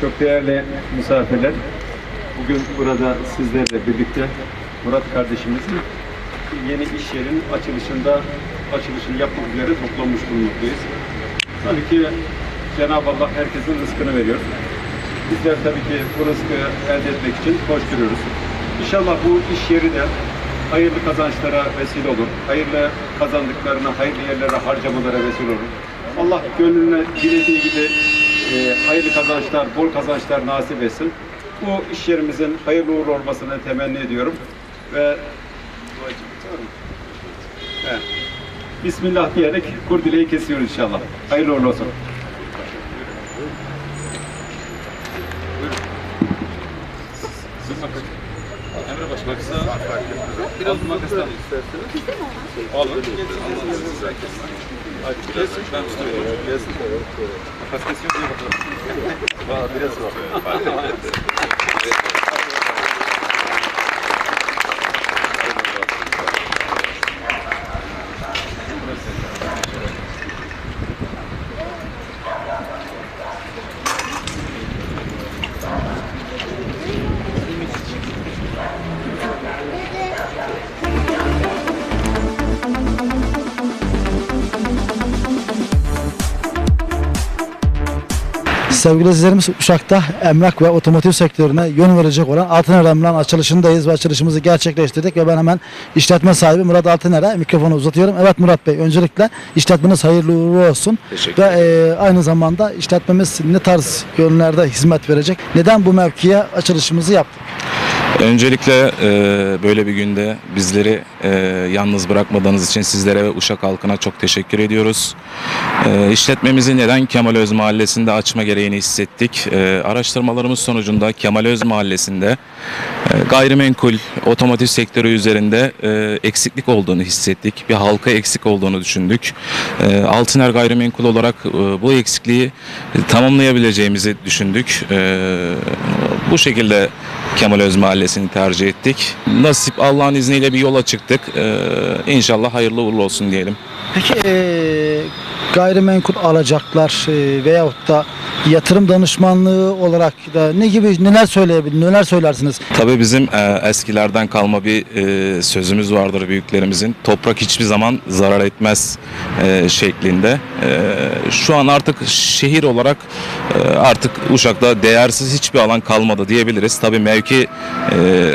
Çok değerli misafirler, bugün burada sizlerle birlikte Murat kardeşimizin yeni iş yerinin açılışında açılışını yapmak üzere toplanmış bulunmaktayız. Tabii ki Cenab-ı Allah herkesin rızkını veriyor. Bizler tabii ki bu rızkı elde etmek için koşturuyoruz. İnşallah bu iş yeri de hayırlı kazançlara vesile olur. Hayırlı kazandıklarına, hayırlı yerlere harcamalara vesile olur. Allah gönlüne dilediği gibi e, hayırlı kazançlar, bol kazançlar nasip etsin. Bu iş yerimizin hayırlı uğurlu olmasını temenni ediyorum. Ve Evet. Bismillah diyerek kurdileyi kesiyoruz inşallah. Hayırlı uğurlu olsun. Emre Baş makasa biraz makastan Olur. Hadi kesin ben tutuyorum. Kesin. Makas kesiyor diye bakalım. Biraz Sevgili izleyicilerimiz Uşak'ta emlak ve otomotiv sektörüne yön verecek olan Altıner Emlak'ın açılışındayız ve açılışımızı gerçekleştirdik ve ben hemen işletme sahibi Murat Altıner'e mikrofonu uzatıyorum. Evet Murat Bey öncelikle işletmeniz hayırlı uğurlu olsun. Ve e, aynı zamanda işletmemiz ne tarz yönlerde hizmet verecek? Neden bu mevkiye açılışımızı yaptık? Öncelikle e, böyle bir günde bizleri e, yalnız bırakmadığınız için sizlere ve Uşak halkına çok teşekkür ediyoruz. E, işletmemizi neden Kemal Öz Mahallesi'nde açma gereğini hissettik? E, araştırmalarımız sonucunda Kemal Öz Mahallesi'nde e, gayrimenkul otomotiv sektörü üzerinde e, eksiklik olduğunu hissettik. Bir halka eksik olduğunu düşündük. E, Altıner Gayrimenkul olarak e, bu eksikliği tamamlayabileceğimizi düşündük. E, bu şekilde Kemal Öz Mahallesi'ni tercih ettik. Nasip Allah'ın izniyle bir yola çıktık. Ee, inşallah hayırlı uğurlu olsun diyelim. Peki e, gayrimenkul alacaklar e, veyahut da yatırım danışmanlığı olarak da ne gibi neler söyleyebilir, neler söylersiniz? Tabii bizim e, eskilerden kalma bir e, sözümüz vardır büyüklerimizin. Toprak hiçbir zaman zarar etmez e, şeklinde. E, şu an artık şehir olarak e, artık Uşak'ta değersiz hiçbir alan kalmadı diyebiliriz. Tabii mevki e,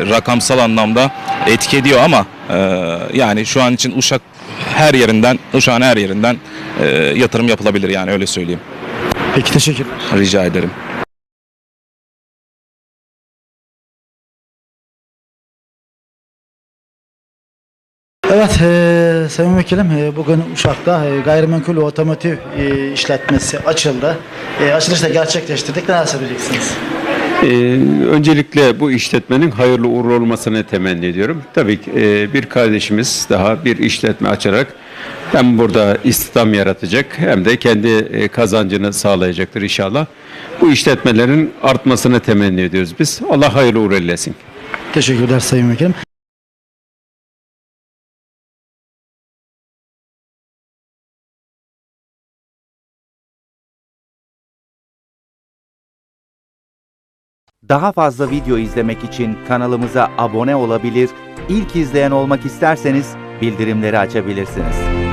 rakamsal anlamda etki ediyor ama e, yani şu an için Uşak her yerinden, Uşak'ın her yerinden e, yatırım yapılabilir yani öyle söyleyeyim. Peki teşekkürler. Rica ederim. Evet e, Sayın Vekilim e, bugün Uşak'ta e, gayrimenkul ve otomotiv e, işletmesi açıldı. E, açılışı da gerçekleştirdik. Neler söyleyeceksiniz? Ee, öncelikle bu işletmenin hayırlı uğurlu olmasını temenni ediyorum. Tabii ki e, bir kardeşimiz daha bir işletme açarak hem burada istihdam yaratacak hem de kendi e, kazancını sağlayacaktır inşallah. Bu işletmelerin artmasını temenni ediyoruz biz. Allah hayırlı uğurlu eylesin. Teşekkürler Sayın Vekilim. Daha fazla video izlemek için kanalımıza abone olabilir, ilk izleyen olmak isterseniz bildirimleri açabilirsiniz.